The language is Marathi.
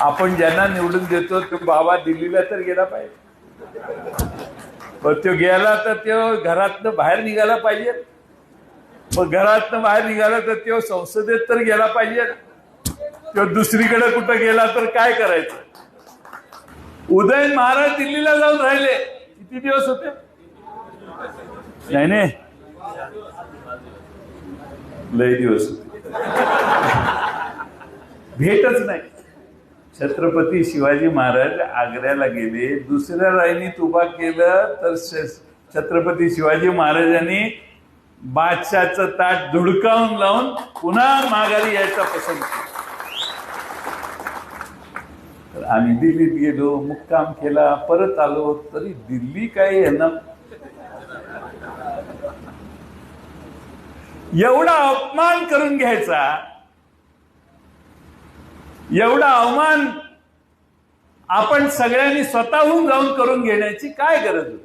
आपण ज्यांना निवडून देतो तो बाबा दिल्लीला तर गेला पाहिजे. पण तो गेला तर तो घरातनं बाहेर निघाला पाहिजे. मग घरातनं बाहेर निघाला तर तो संसदेत तर गेला पाहिजे. तो दुसरीकडे कुठं गेला तर काय करायचं? उदयन महाराज दिल्लीला जाऊन राहिले. किती दिवस होते? नाही नाही. लय दिवस होते. भेटच नाही. छत्रपती शिवाजी महाराज आग्र्याला गेले. दुसऱ्या राईनीत उभा केलं तर छत्रपती शिवाजी महाराजांनी बादशाचं ताट धुडकावून लावून पुन्हा माघारी यायचा पसंत केला. तर आम्ही दिल्लीत गेलो मुक्काम केला परत आलो तरी दिल्ली काय यांना एवढा अपमान करून घ्यायचा एवढा अवमान आपण सगळ्यांनी स्वतःहून जाऊन करून घेण्याची काय गरज होती?